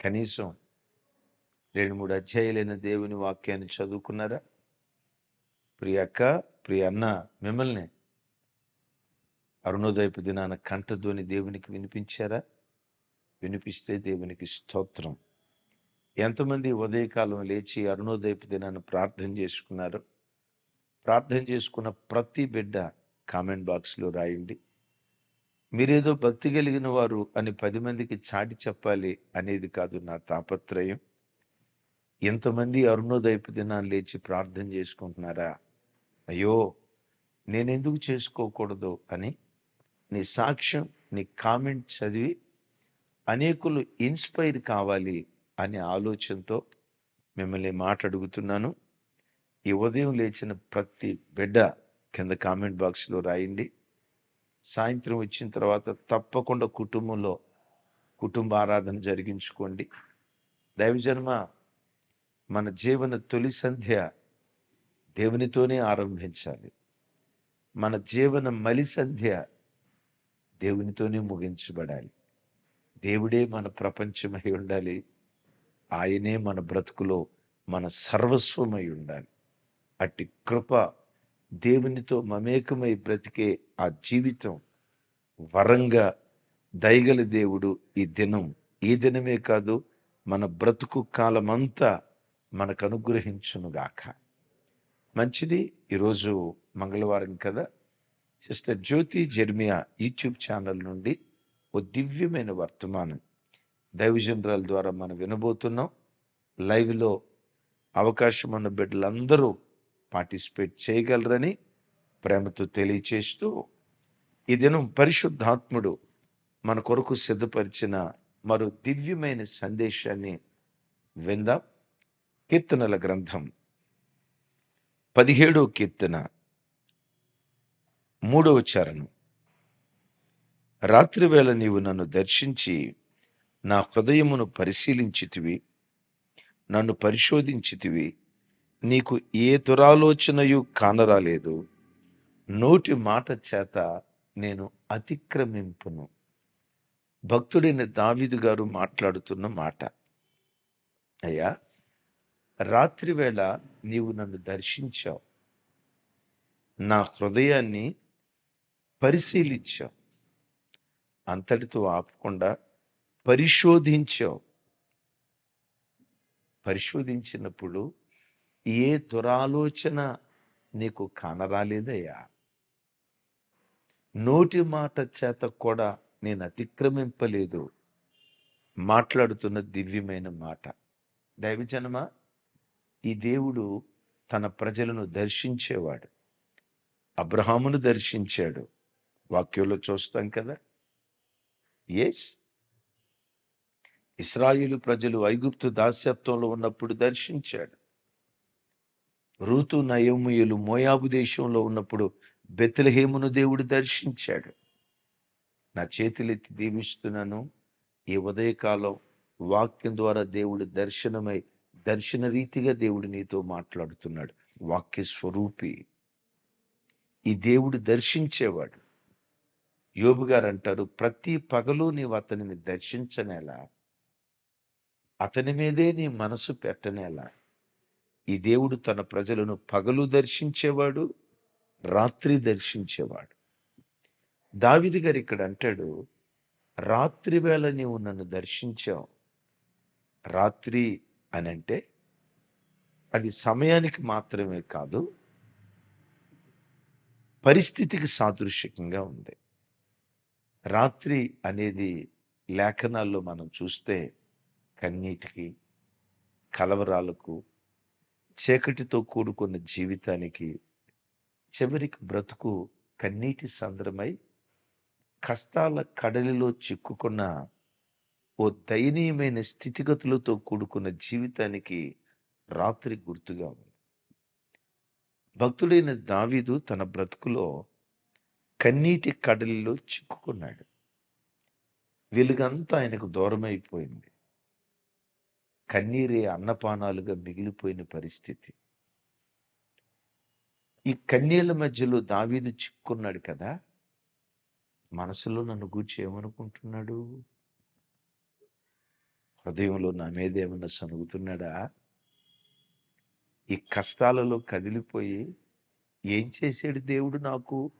కనీసం రెండు మూడు అధ్యాయులైన దేవుని వాక్యాన్ని చదువుకున్నారా? ప్రియ అక్క ప్రియ అన్న మిమ్మల్ని అరుణోదయపు దినాన కంఠధ్వని దేవునికి వినిపించారా? వినిపిస్తే దేవునికి స్తోత్రం. ఎంతమంది ఉదయకాలం లేచి అరుణోదయపు దినాన్ని ప్రార్థన చేసుకున్నారు? ప్రార్థన చేసుకున్న ప్రతి బిడ్డ కామెంట్ బాక్స్లో రాయండి. మీరేదో భక్తి కలిగిన వారు అని పది మందికి చాటి చెప్పాలి అనేది కాదు నా తాపత్రయం. ఎంతమంది అరుణోదయపు దినాన్ని లేచి ప్రార్థన చేసుకుంటున్నారా? అయ్యో నేనెందుకు చేసుకోకూడదు అని నీ సాక్ష్యం నీ కామెంట్ చదివి అనేకులు ఇన్స్పైర్ కావాలి అనే ఆలోచనతో మిమ్మల్ని మాట అడుగుతున్నాను ఈ ఉదయం లేచిన ప్రతి బిడ్డ కింద కామెంట్ బాక్స్లో రాయండి. సాయంత్రం వచ్చిన తర్వాత తప్పకుండా కుటుంబంలో కుటుంబ ఆరాధన జరిగించుకోండి. దైవజన్మ మన జీవన తొలి సంధ్య దేవునితోనే ఆరంభించాలి. మన జీవన మలి సంధ్య దేవునితోనే ముగించబడాలి. దేవుడే మన ప్రపంచమై ఉండాలి. ఆయనే మన బ్రతుకులో మన సర్వస్వమై ఉండాలి. అట్టి కృప దేవునితో మమేకమై బ్రతికే ఆ జీవితం వరంగా దయగల దేవుడు ఈ దినం. ఈ దినమే కాదు మన బ్రతుకు కాలమంతా మనకు అనుగ్రహించునుగాక మంచిది ఈరోజు మంగళవారం కదా. Sister Jyothi Jeremiah YouTube channel నుండి ఓ దివ్యమైన వర్తమానం దైవజనరాల ద్వారా మనం వినబోతున్నాం. లైవ్లో అవకాశం ఉన్న బిడ్డలందరూ పార్టిసిపేట్ చేయగలరని ప్రేమతో తెలియచేస్తూ ఈ దినం పరిశుద్ధాత్ముడు మన కొరకు సిద్ధపరిచిన మరో దివ్యమైన సందేశాన్ని విందాం. కీర్తనల గ్రంథం పదిహేడో కీర్తన మూడవ చరణం. రాత్రివేళ నీవు నన్ను దర్శించి నా హృదయమును పరిశీలించితివి నన్ను పరిశోధించితివి నీకు ఏ దురాలోచనయు కానరాలేదు. నోటి మాట చేత నేను అతిక్రమింపును. భక్తుడైన దావిదు గారు మాట్లాడుతున్న మాట. అయ్యా రాత్రివేళ నీవు నన్ను దర్శించావు. నా హృదయాన్ని పరిశీలించావు. అంతటితో ఆపకుండా పరిశోధించావు. పరిశోధించినప్పుడు ఏ దురాలోచన నీకు కానరాలేదయ్యా? నోటి మాట చేత కూడా నేను అతిక్రమింపలేదు. మాట్లాడుతున్న దివ్యమైన మాట. దైవజనమా ఈ దేవుడు తన ప్రజలను దర్శించేవాడు. అబ్రహామును దర్శించాడు. వాక్యంలో చూస్తాం కదా? ఎస్ ఇస్రాయిలు ప్రజలు ఐగుప్తు దాస్యత్వంలో ఉన్నప్పుడు దర్శించాడు. రూతు నయోముయులు మోయాబు దేశంలో ఉన్నప్పుడు బెత్తలహేమును దేవుడు దర్శించాడు. నా చేతులెత్తి దీవిస్తున్నాను. ఈ ఉదయకాలం వాక్యం ద్వారా దేవుడు దర్శనమై దర్శన రీతిగా దేవుడు నీతో మాట్లాడుతున్నాడు. వాక్య స్వరూపి. ఈ దేవుడు దర్శించేవాడు. యోబు గారు అంటారు ప్రతి పగలు నీవు అతనిని దర్శించనేలా? అతని మీదే నీ మనసు పెట్టనేలా? ఈ దేవుడు తన ప్రజలను పగలు దర్శించేవాడు రాత్రి దర్శించేవాడు. దావిది గారు ఇక్కడ అంటాడు రాత్రి వేళ నీవు నన్ను దర్శించావు. రాత్రి అని అంటే అది సమయానికి మాత్రమే కాదు పరిస్థితికి సాదృశ్యకంగా ఉంది. రాత్రి అనేది లేఖనాల్లో మనం చూస్తే కన్నీటికి కలవరాలకు చీకటితో కూడుకున్న జీవితానికి చివరికి బ్రతుకు కన్నీటి సంద్రమై కష్టాల కడలిలో చిక్కుకున్న ఓ దయనీయమైన స్థితిగతులతో కూడుకున్న జీవితానికి రాత్రి గుర్తుగా ఉంది. భక్తుడైన దావీదు తన బ్రతుకులో కన్నీటి కడలిలో చిక్కుకున్నాడు. వెలుగంతా ఆయనకు దూరమైపోయింది. కన్నీరే అన్నపానాలుగా మిగిలిపోయిన పరిస్థితి. ఈ కన్నీళ్ళ మధ్యలో దావీదు చిక్కున్నాడు కదా? మనసులో నన్ను గూర్చి ఏమనుకుంటున్నాడు? హృదయంలో నా మీద ఏమన్నా సనుగుతున్నాడా? ఈ కష్టాలలో కదిలిపోయి ఏం చేశాడు దేవుడు నాకు?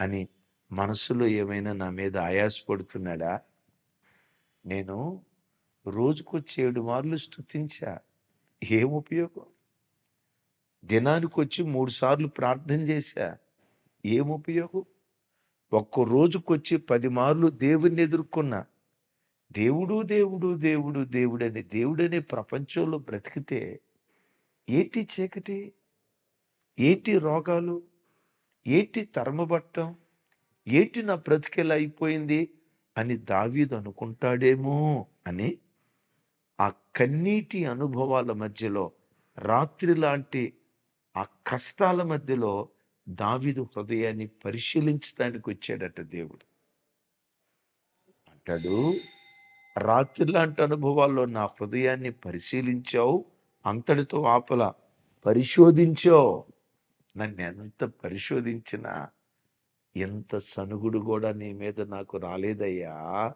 అని మనసులో ఏమైనా నా మీద ఆయాసపడుతున్నాడా? నేను రోజుకొచ్చి ఏడు మార్లు స్తుతించా. ఏం ఉపయోగం? దినానికి వచ్చి మూడు సార్లు ప్రార్థన చేశా. ఏం ఉపయోగం? ఒక్క రోజుకొచ్చి పది మార్లు దేవుణ్ణి ఎదుర్కొన్నా. దేవుడు దేవుడు దేవుడు దేవుడని దేవుడనే ప్రపంచంలో బ్రతికితే ఏంటి చీకటి? ఏంటి రోగాలు? ఏంటి తరమబట్టం? ఏంటి నా బ్రతికెలా అయిపోయింది? అని దావీదు అనుకుంటాడేమో అని కన్నీటి అనుభవాల మధ్యలో రాత్రి లాంటి ఆ కష్టాల మధ్యలో దావిదు హృదయాన్ని పరిశీలించడానికి వచ్చాడట దేవుడు. అంటాడు రాత్రి లాంటి అనుభవాల్లో నా హృదయాన్ని పరిశీలించావు అంతటితో ఆపల పరిశోధించావు. నన్ను ఎంత పరిశోధించినా ఎంత సనుగుడు కూడా నీ మీద నాకు రాలేదయ్యా.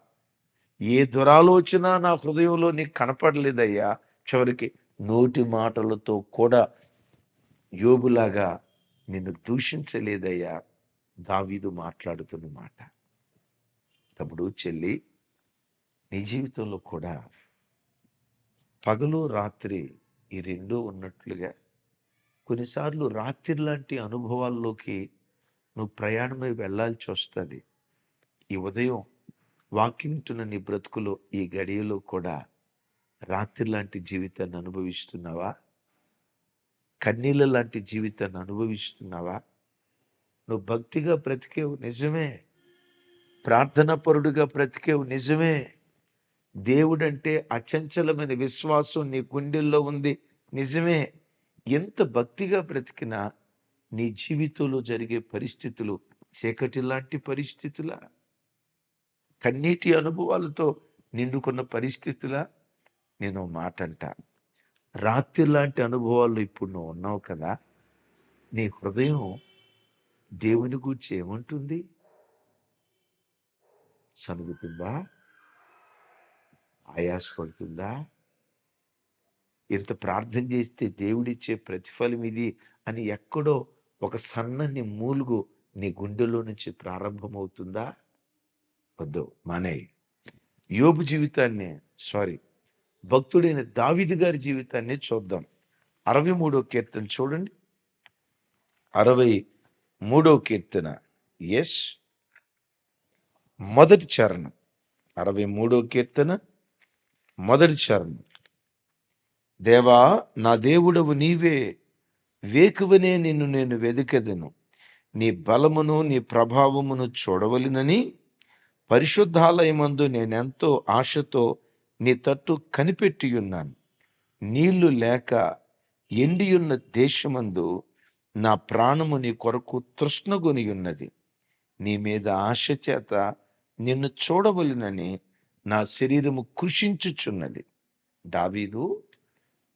ఏ దురాలోచన నా హృదయంలో నీకు కనపడలేదయ్యా? చివరికి నోటి మాటలతో కూడా యోబులాగా నిన్ను దూషించలేదయ్యా? దావీదు మాట్లాడుతున్న మాట. తప్పుడు చెల్లి నీ జీవితంలో కూడా పగలు రాత్రి ఈ రెండూ ఉన్నట్లుగా కొన్నిసార్లు రాత్రి లాంటి అనుభవాల్లోకి నువ్వు ప్రయాణమై వెళ్ళాల్సి వస్తుంది. ఈ ఉదయం వాకింగ్టున్న నీ బ్రతుకులో ఈ గడియలో కూడా రాత్రి లాంటి జీవితాన్ని అనుభవిస్తున్నావా? కన్నీళ్ళ లాంటి జీవితాన్ని అనుభవిస్తున్నావా? నువ్వు భక్తిగా బ్రతికేవు నిజమే. ప్రార్థన పరుడుగా బ్రతికేవు నిజమే. దేవుడంటే అచంచలమైన విశ్వాసం నీ గుండెల్లో ఉంది నిజమే. ఎంత భక్తిగా బ్రతికినా నీ జీవితంలో జరిగే పరిస్థితులు చీకటి లాంటి పరిస్థితుల? కన్నీటి అనుభవాలతో నిండుకున్న పరిస్థితుల నేను మాట అంట రాత్రి లాంటి అనుభవాల్లో ఇప్పుడు నువ్వు ఉన్నావు కదా నీ హృదయం దేవుని గురించి ఏమంటుంది? సనుగుతుందా? ఆయాసపడుతుందా? ఇంత ప్రార్థన చేస్తే దేవుడిచ్చే ప్రతిఫలం ఇది అని ఎక్కడో ఒక సన్నని మూలుగు నీ గుండెలో నుంచి ప్రారంభమవుతుందా? వద్దు మానేయి. యోబు జీవితాన్ని సారీ భక్తుడైన దావిది గారి జీవితాన్ని చూద్దాం. అరవై మూడో కీర్తన చూడండి. అరవై మూడో కీర్తన ఎస్ మొదటి చరణం. అరవై మూడో కీర్తన మొదటి చరణం. దేవా నా దేవుడవు నీవే వేకువనే నిన్ను నేను వెదికెదను. నీ బలమును నీ ప్రభావమును చూడవలనని పరిశుద్ధాలయమందు నేనెంతో ఆశతో నీ తట్టు కనిపెట్టి ఉన్నాను నీళ్ళు లేక ఎండియున్న దేశమందు నా ప్రాణము నీ కొరకు తృష్ణగొని ఉన్నది నీ మీద ఆశ చేత నిన్ను చూడవలెనని నా శరీరము కృషించుచున్నది. దావీదు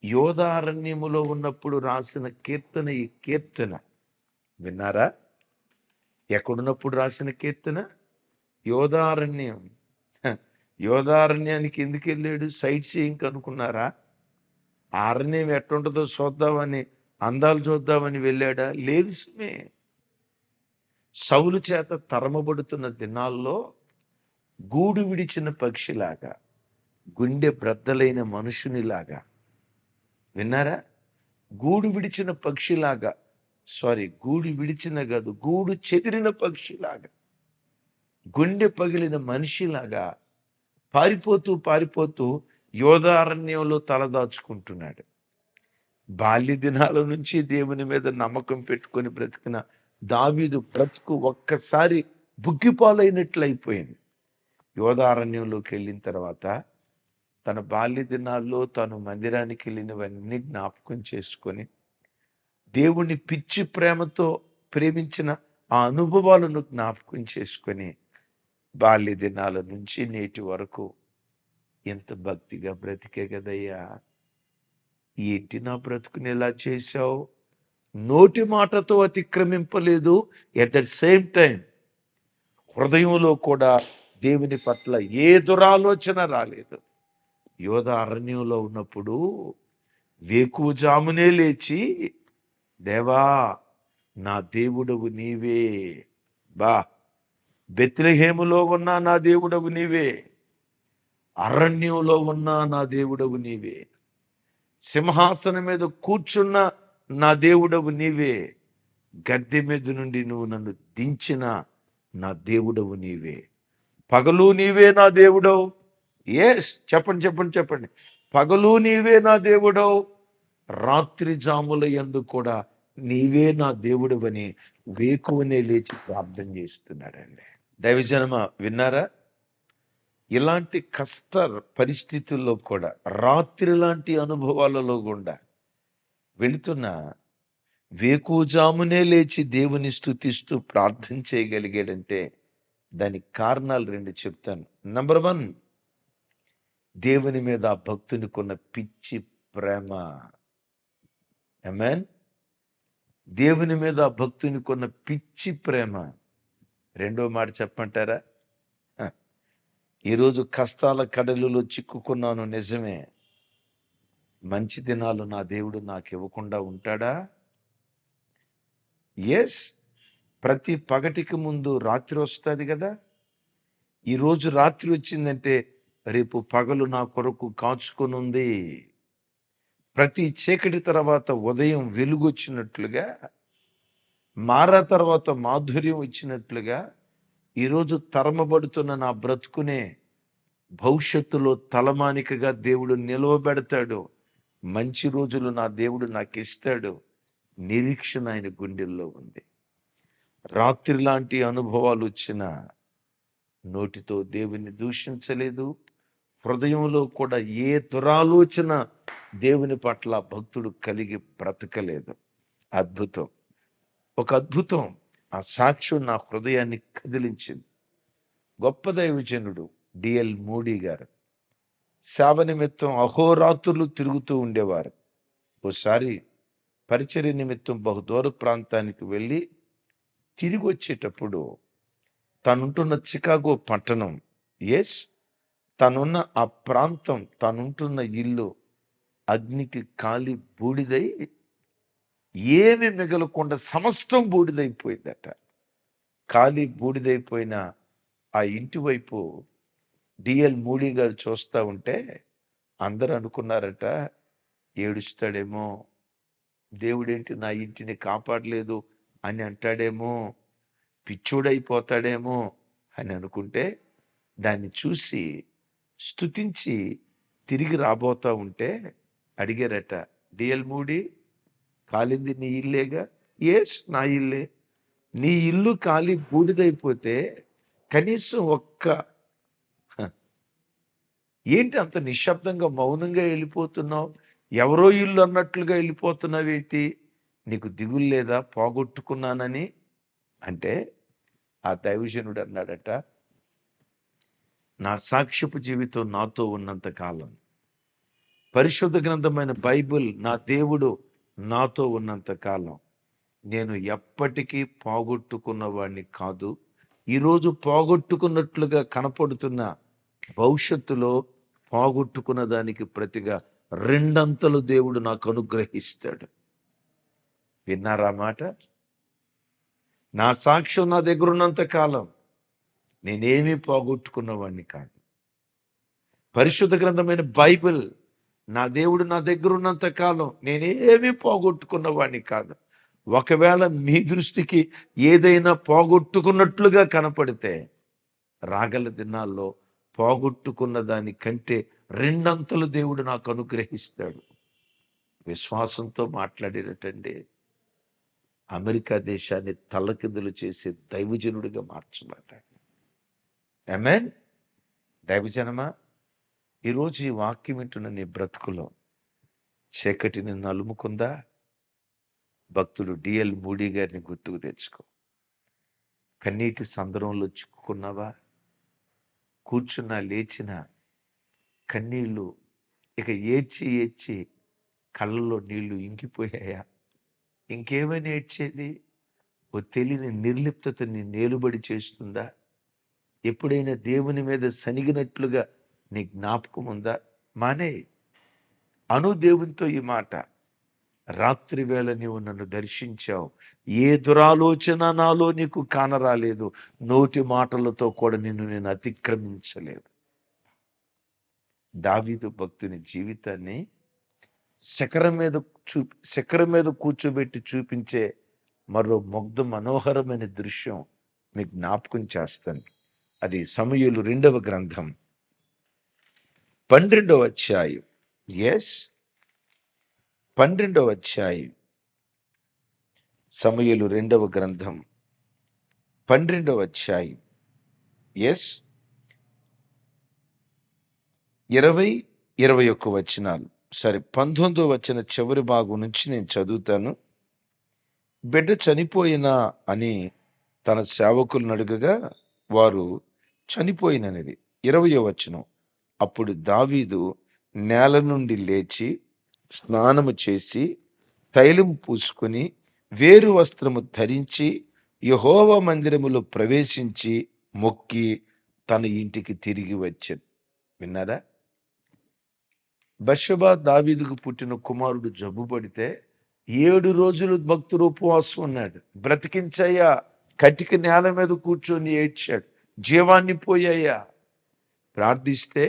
యోధారణ్యములో ఉన్నప్పుడు రాసిన కీర్తన ఈ కీర్తన. విన్నారా? ఎక్కడున్నప్పుడు రాసిన కీర్తన? యోధారణ్యం. యోధారణ్యానికి ఎందుకు వెళ్ళాడు? సైట్ సీయింగ్ అనుకున్నారా? అరణ్యం ఎట్టుంటుందో చూద్దామని అందాలు చూద్దామని వెళ్ళాడా? లేదు సుమే. సౌలు చేత తరమబడుతున్న దినాల్లో గూడు విడిచిన పక్షిలాగా గుండె బ్రద్దలైన మనుషునిలాగా విన్నారా? గూడు విడిచిన పక్షిలాగా సారీ గూడు విడిచిన కాదు గూడు చెదిరిన పక్షిలాగా గుండె పగిలిన మనిషిలాగా పారిపోతూ పారిపోతూ యోధారణ్యంలో తలదాచుకుంటున్నాడు బాల్య దినాల నుంచి దేవుని మీద నమ్మకం పెట్టుకొని బ్రతికిన దావీదు బ్రతుకు ఒక్కసారి బుగ్గిపాలైనట్లు అయిపోయింది యోధారణ్యంలోకి వెళ్ళిన తర్వాత తన బాల్య దినాల్లో తాను మందిరానికి వెళ్ళినవన్నీ జ్ఞాపకం చేసుకొని దేవుని పిచ్చి ప్రేమతో ప్రేమించిన ఆ అనుభవాలను జ్ఞాపకం చేసుకొని బాల్య దినాల నుంచి నేటి వరకు ఎంత భక్తిగా బ్రతికే కదయ్యా? ఏంటి నా బ్రతుకుని ఎలా చేశావు? నోటి మాటతో అతిక్రమింపలేదు. ఎట్ ద సేమ్ టైం హృదయంలో కూడా దేవుని పట్ల ఏ దురాలోచన రాలేదు. యోధ అరణ్యంలో ఉన్నప్పుడు వేకుజామునే లేచి దేవా నా దేవుడవు నీవే. బా బెత్లహేములో ఉన్న నా దేవుడవు నీవే. అరణ్యంలో ఉన్న నా దేవుడవు నీవే. సింహాసనం మీద కూర్చున్న నా దేవుడవు నీవే. గద్దె మీద నుండి నువ్వు నన్ను దించిన నా దేవుడవు నీవే. పగలు నీవే నా దేవుడవు. ఎస్ చెప్పండి చెప్పండి చెప్పండి. పగలు నీవే నా దేవుడవు. రాత్రి జాముల యందు కూడా నీవే నా దేవుడవని వేకువనే లేచి ప్రార్థన చేస్తున్నాడండి. దైవజనమ విన్నారా? ఇలాంటి కష్ట పరిస్థితుల్లో కూడా రాత్రి లాంటి అనుభవాలలో గుండా వెళుతున్న వేకుజామునే లేచి దేవుని స్థుతిస్తూ ప్రార్థన చేయగలిగాడంటే దానికి కారణాలు రెండు చెప్తాను. నంబర్ వన్ దేవుని మీద ఆ భక్తునికున్న పిచ్చి ప్రేమ. ఎమెన్ దేవుని మీద ఆ భక్తునికున్న పిచ్చి ప్రేమ. రెండో మాట చెప్పంటారా ఈరోజు కష్టాల కడలులో చిక్కుకున్నాను నిజమే. మంచి దినాలు నా దేవుడు నాకు ఇవ్వకుండా ఉంటాడా? ఎస్ ప్రతి పగటికి ముందు రాత్రి వస్తుంది కదా. ఈరోజు రాత్రి వచ్చిందంటే రేపు పగలు నా కొరకు కాచుకొని ఉంది ప్రతి చీకటి తర్వాత ఉదయం వెలుగు వచ్చినట్లుగా మారా తర్వాత మాధుర్యం ఇచ్చినట్లుగా ఈరోజు తరమబడుతున్న నా బ్రతుకునే భవిష్యత్తులో తలమానికగా దేవుడు నిలవబెడతాడు. మంచి రోజులు నా దేవుడు నాకు ఇస్తాడు నిరీక్షణ ఆయన గుండెల్లో ఉంది. రాత్రి లాంటి అనుభవాలు వచ్చిన నోటితో దేవుని దూషించలేదు. హృదయంలో కూడా ఏ దురాలోచన దేవుని పట్ల భక్తుడు కలిగి బ్రతకలేదు. అద్భుతం. ఒక అద్భుతం. ఆ సాక్ష్యం నా హృదయాన్ని కదిలించింది. గొప్ప దైవజనుడు డిఎల్ మోడీ గారు. సేవ నిమిత్తం అహోరాత్రులు తిరుగుతూ ఉండేవారు. ఓసారి పరిచర్య నిమిత్తం బహుదూర ప్రాంతానికి వెళ్ళి తిరిగి వచ్చేటప్పుడు తనుంటున్న చికాగో పట్టణం ఎస్ తనున్న ఆ ప్రాంతం తనుంటున్న ఇల్లు అగ్నికి కాలి బూడిదై ఏమి మిగలకుండా సమస్తం బూడిదైపోయిందట. ఖాళీ బూడిదైపోయిన ఆ ఇంటి వైపు డిఎల్ మూడీ గారు చూస్తూ ఉంటే అందరూ అనుకున్నారట ఏడుస్తాడేమో దేవుడేంటి నా ఇంటిని కాపాడలేదు అని అంటాడేమో పిచ్చోడైపోతాడేమో అని అనుకుంటే దాన్ని చూసి స్తుతించి తిరిగి రాబోతా ఉంటే అడిగారట డిఎల్ మూడీ కాలింది నీ ఇల్లేగా? ఎస్ నా ఇల్లే. నీ ఇల్లు కాలి బూడిదైపోతే కనీసం ఒక్క ఏంటి అంత నిశ్శబ్దంగా మౌనంగా వెళ్ళిపోతున్నావు? ఎవరో ఇల్లు అన్నట్లుగా వెళ్ళిపోతున్నావేంటి? నీకు దిగులు లేదా? పోగొట్టుకున్నానని? అంటే ఆ దైవజనుడు అన్నాడట నా సాక్ష్యపు జీవితం నాతో ఉన్నంత కాలం. పరిశుద్ధ గ్రంథమైన బైబిల్ నా దేవుడు నాతో ఉన్నంత కాలం నేను ఎప్పటికీ పోగొట్టుకున్నవాడిని కాదు ఈరోజు పోగొట్టుకున్నట్లుగా కనపడుతున్న భవిష్యత్తులో పోగొట్టుకున్న దానికి ప్రతిగా రెండంతలు దేవుడు నాకు అనుగ్రహిస్తాడు. విన్నారా మాట? నా సాక్ష్యం నా దగ్గర ఉన్నంత కాలం నేనేమీ పోగొట్టుకున్నవాడిని కాదు. పరిశుద్ధ గ్రంథమైన బైబిల్ నా దేవుడు నా దగ్గర ఉన్నంత కాలం నేనేమీ పోగొట్టుకున్నవాడిని కాదు. ఒకవేళ మీ దృష్టికి ఏదైనా పోగొట్టుకున్నట్లుగా కనపడితే రాగల దినాల్లో పోగొట్టుకున్న దానికంటే రెండంతలు దేవుడు నాకు అనుగ్రహిస్తాడు. విశ్వాసంతో మాట్లాడినటండి అమెరికా దేశాన్ని తలకిందులు చేసే దైవజనుడిగా మార్చబడ్డాడు. ఎమెన్ దైవజనమా? ఈరోజు ఈ వాక్యం వింటున్న నీ బ్రతుకులో చీకటిని నలుముకుందా? భక్తుడు డిఎల్ మూడీ గారిని గుర్తుకు తెచ్చుకో. కన్నీటి సందరంలో చిక్కుకున్నావా? కూర్చున్నా లేచిన కన్నీళ్ళు ఇక ఏడ్చి ఏడ్చి కళ్ళల్లో నీళ్ళు ఇంకిపోయాయా? ఇంకేమైనా ఏడ్చేది? ఓ తెలియని నిర్లిప్తతని నేలుబడి చేస్తుందా? ఎప్పుడైనా దేవుని మీద సనిగినట్లుగా నీ జ్ఞాపకం ఉందా? మానే అను దేవునితో ఈ మాట రాత్రి వేళ నీవు నన్ను దర్శించావు. ఏ దురాలోచన నాలో నీకు కానరాలేదు. నోటి మాటలతో కూడా నిన్ను నేను అతిక్రమించలేదు. దావీదు భక్తుని జీవితాన్ని శకరం మీద చూ శకరం మీద కూర్చోబెట్టి చూపించే మరో ముగ్ధ మనోహరమైన దృశ్యం మీకు జ్ఞాపకం చేస్తాను. అది సమయులు రెండవ గ్రంథం. పన్నెండవ అధ్యాయం. ఎస్ పన్నెండవ అధ్యాయం. సమయలు రెండవ గ్రంథం. పన్నెండవ అధ్యాయం. ఎస్ ఇరవై ఇరవై ఒక్క వచనాలు. సరే పంతొమ్మిదో వచ్చిన చివరి భాగం నుంచి నేను చదువుతాను. బిడ్డ చనిపోయినా అని తన సేవకులను అడుగగా వారు చనిపోయినది ఇరవయో వచనం. అప్పుడు దావీదు నేల నుండి లేచి స్నానము చేసి తైలం పూసుకొని వేరు వస్త్రము ధరించి యహోవ మందిరములో ప్రవేశించి మొక్కి తన ఇంటికి తిరిగి వచ్చాను విన్నారా? బషబా దావీదుకు పుట్టిన కుమారుడు జబ్బు పడితే ఏడు రోజులు భక్తుడు ఉపవాసం ఉన్నాడు. బ్రతికించయ్యా కటిక నేల మీద కూర్చొని ఏడ్చాడు. జీవాన్ని పోయాయా ప్రార్థిస్తే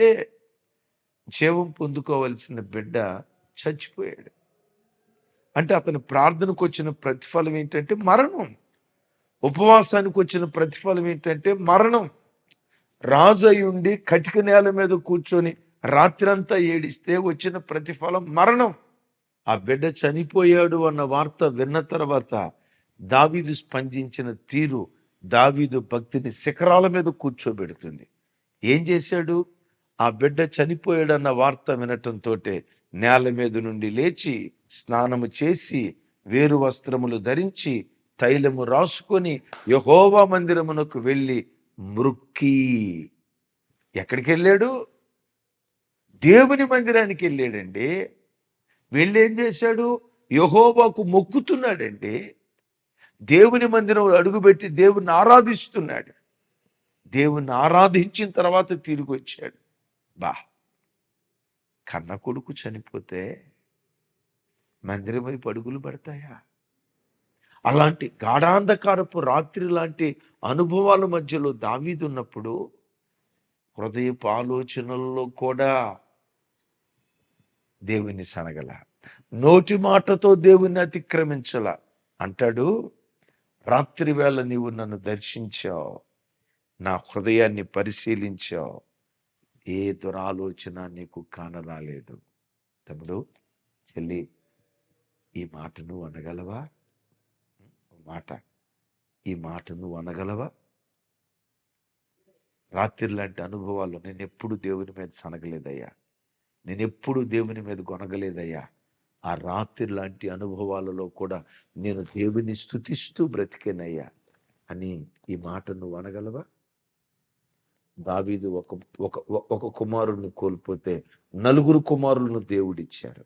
జీవం పొందుకోవలసిన బిడ్డ చచ్చిపోయాడు. అంటే అతని ప్రార్థనకు వచ్చిన ప్రతిఫలం ఏంటంటే మరణం. ఉపవాసానికి వచ్చిన ప్రతిఫలం ఏంటంటే మరణం. రాజు ఉండి కటిక నేల మీద కూర్చొని రాత్రంతా ఏడిస్తే వచ్చిన ప్రతిఫలం మరణం. ఆ బిడ్డ చనిపోయాడు అన్న వార్త విన్న తర్వాత దావీదు స్పందించిన తీరు దావీదు భక్తిని శిఖరాల మీద కూర్చోబెడుతుంది. ఏం చేశాడు? ఆ బిడ్డ చనిపోయాడన్న వార్త వినటంతో నేల మీద నుండి లేచి స్నానము చేసి వేరు వస్త్రములు ధరించి తైలము రాసుకొని యహోవా మందిరమునకు వెళ్ళి మృక్కి. ఎక్కడికి వెళ్ళాడు? దేవుని మందిరానికి వెళ్ళాడండి. వెళ్ళి ఏం చేశాడు? యహోవాకు మొక్కుతున్నాడండి. దేవుని మందిరం అడుగుపెట్టి దేవుని ఆరాధిస్తున్నాడు. దేవుని ఆరాధించిన తర్వాత తిరిగి వచ్చాడు. బా. కన్న కొడుకు చనిపోతే మందిరమై పడుగులు పడతాయా? అలాంటి గాఢాంధకారపు రాత్రి లాంటి అనుభవాల మధ్యలో దావీదున్నప్పుడు హృదయపు ఆలోచనల్లో కూడా దేవుని సనగల. నోటి మాటతో దేవుని అతిక్రమించల. అంటాడు రాత్రి వేళ నీవు నన్ను దర్శించావు నా హృదయాన్ని పరిశీలించావు ఏ దురాలోచన నీకు కానరాలేదు. తమ్ముడు చెల్లి ఈ మాట నువ్వు అనగలవా? మాట. ఈ మాట నువ్వు అనగలవా? రాత్రి లాంటి అనుభవాలు నేను ఎప్పుడు దేవుని మీద సనగలేదయ్యా. నేను ఎప్పుడు దేవుని మీద కొనగలేదయ్యా ఆ రాత్రి లాంటి అనుభవాలలో కూడా నేను దేవుని స్థుతిస్తూ బ్రతికేనయ్యా. అని ఈ మాట నువ్వు అనగలవా? దావీదు ఒక ఒక ఒక కుమారుడిని కోల్పోతే నలుగురు కుమారులను దేవుడిచ్చాడు.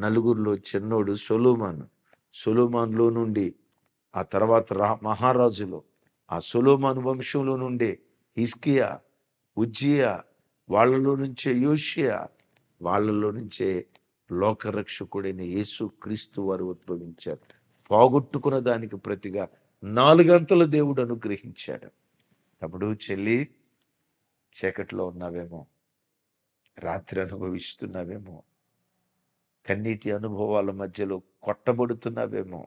నలుగురిలో చిన్నోడు సొలోమాను. సొలోమాన్లో నుండి ఆ తర్వాత రా మహారాజులో ఆ సొలోమాన్ వంశంలో నుండే హిస్కియా ఉజ్జియా వాళ్ళలో నుంచే యోషియా వాళ్ళలో నుంచే లోకరక్షకుడైన యేసు క్రీస్తు వారు ఉద్భవించారు. పోగొట్టుకున్న దానికి ప్రతిగా నాలుగంతల దేవుడు అనుగ్రహించాడు. తమ్ముడు చెల్లి చీకట్లో ఉన్నావేమో రాత్రి అనుభవిస్తున్నావేమో కన్నీటి అనుభవాల మధ్యలో కొట్టబడుతున్నావేమో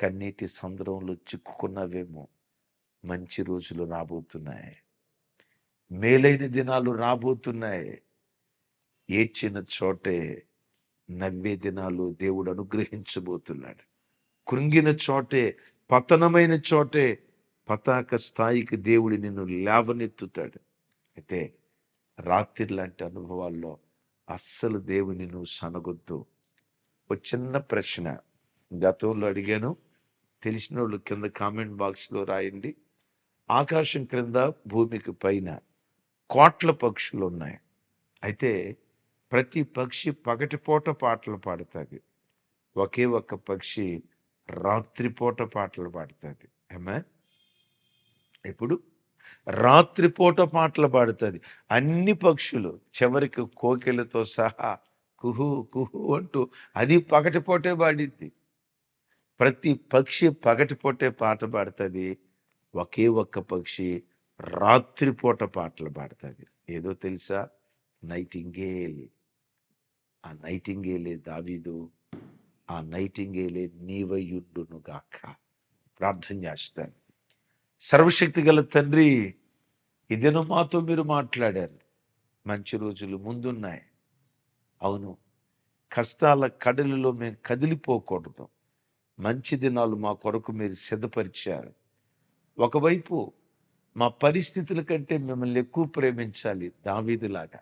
కన్నీటి సంద్రంలో చిక్కుకున్నావేమో మంచి రోజులు రాబోతున్నాయి. మేలైన దినాలు రాబోతున్నాయి. ఏడ్చిన చోటే నవ్వే దినాలు దేవుడు అనుగ్రహించబోతున్నాడు. కృంగిన చోటే పతనమైన చోటే పతాక స్థాయికి దేవుడు నిన్ను లేవనెత్తుతాడు. అయితే రాత్రి లాంటి అనుభవాల్లో అస్సలు దేవుని నువ్వు సనగొద్దు. ఒక చిన్న ప్రశ్న గతంలో అడిగాను. తెలిసిన వాళ్ళు కింద కామెంట్ బాక్స్లో రాయండి. ఆకాశం క్రింద భూమికి పైన కోట్ల పక్షులు ఉన్నాయి. అయితే ప్రతి పక్షి పగటిపూట పాటలు పాడుతుంది. ఒకే ఒక్క పక్షి రాత్రిపూట పాటలు పాడుతుంది. ఏమే? ఇప్పుడు రాత్రిపూట పాటలు పాడుతుంది. అన్ని పక్షులు చివరికి కోకిలతో సహా కుహు కుహు అంటూ అది పగటిపూటే పాడింది ప్రతి పక్షి పగటిపూటే పాట పాడుతుంది. ఒకే ఒక్క పక్షి రాత్రిపూట పాటలు పాడుతుంది. ఏదో తెలుసా? నైటింగేల్. ఆ నైటింగేలే దావీదు ఆ నైటింగేలే నీవయుండునుగాక. ప్రార్థన చేస్తాను. సర్వశక్తి గల తండ్రి ఇదేను మాతో మీరు మాట్లాడారు. మంచి రోజులు ముందున్నాయి. అవును కష్టాల కడలిలో మేము కదిలిపోకూడదు. మంచి దినాలు మా కొరకు మీరు సిద్ధపరిచారు. ఒకవైపు మా పరిస్థితుల కంటే మిమ్మల్ని ఎక్కువ ప్రేమించాలి దావీదులాగా.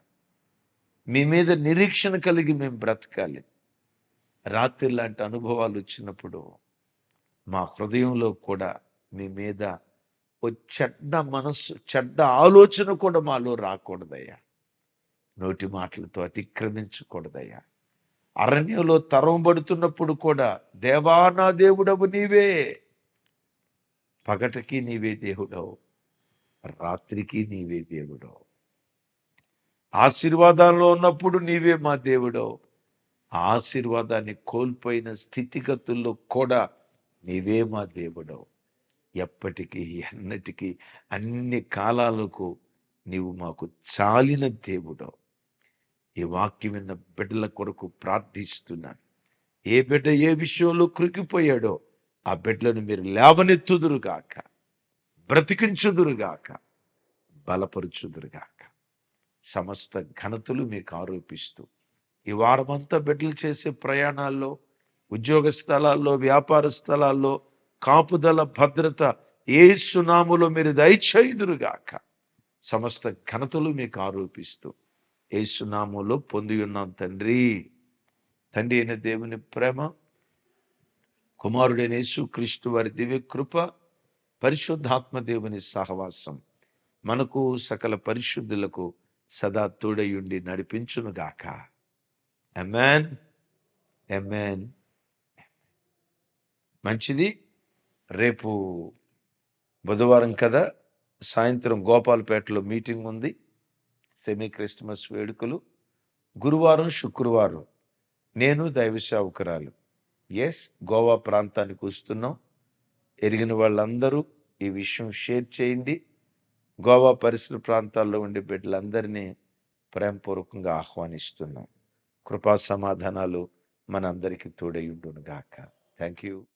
మీ మీద నిరీక్షణ కలిగి మేము బ్రతకాలి. రాత్రి లాంటి అనుభవాలు వచ్చినప్పుడు మా హృదయంలో కూడా మీ మీద ఓ చెడ్డ మనస్సు చెడ్డ ఆలోచన కూడా మాలో రాకూడదయ్యా. నోటి మాటలతో అతిక్రమించకూడదయ్యా. అరణ్యంలో తరం పడుతున్నప్పుడు కూడా దేవా నా దేవుడవు నీవే. పగటకి నీవే దేవుడవు రాత్రికి నీవే దేవుడవు. ఆశీర్వాదాల్లో ఉన్నప్పుడు నీవే మా దేవుడవు. ఆశీర్వాదాన్ని కోల్పోయిన స్థితిగతుల్లో కూడా నీవే మా దేవుడవు. ఎప్పటికీ ఎన్నటికీ అన్ని కాలాలకు నీవు మాకు చాలిన దేవుడవు. ఈ వాక్యం విన్న బిడ్డల కొరకు ప్రార్థిస్తున్నాను. ఏ బిడ్డ ఏ విషయంలో కృకిపోయాడో ఆ బిడ్డలను మీరు లేవనెత్తుదురుగాక బ్రతికించుదురుగాక. బలపరుచుదురుగాక. సమస్త ఘనతలు మీకు ఆరోపిస్తూ ఈ వారమంతా బిడ్డలు చేసే ప్రయాణాల్లో ఉద్యోగ స్థలాల్లో వ్యాపార స్థలాల్లో కాపుదల భద్రత ఏ సునాములో మీరు దయచేయుదురుగాక. సమస్త ఘనతలు మీకు ఆరోపిస్తూ ఏ సునాములో పొంది ఉన్నాం తండ్రి. తండ్రి అయిన దేవుని ప్రేమ కుమారుడైన యేసుక్రీస్తు వారి దివ్య కృప పరిశుద్ధాత్మ దేవుని సహవాసం మనకు సకల పరిశుద్ధులకు సదా తోడయుండి నడిపించునుగాక. ఎమెన్ ఎమెన్ మంచిది? రేపు బుధవారం కదా సాయంత్రం గోపాల్పేటలో మీటింగ్ ఉంది. సెమీ క్రిస్మస్ వేడుకలు. గురువారం శుక్రవారం నేను దైవ సేవకురాలు. ఎస్ గోవా ప్రాంతానికి వస్తున్నాం. ఎరిగిన వాళ్ళందరూ ఈ విషయం షేర్ చేయండి. గోవా పరిసర ప్రాంతాల్లో ఉండే బిడ్డలందరినీ ప్రేమపూర్వకంగా ఆహ్వానిస్తున్నాం. కృపా సమాధానాలు మనందరికీ తోడై ఉండును గాక థ్యాంక్ యూ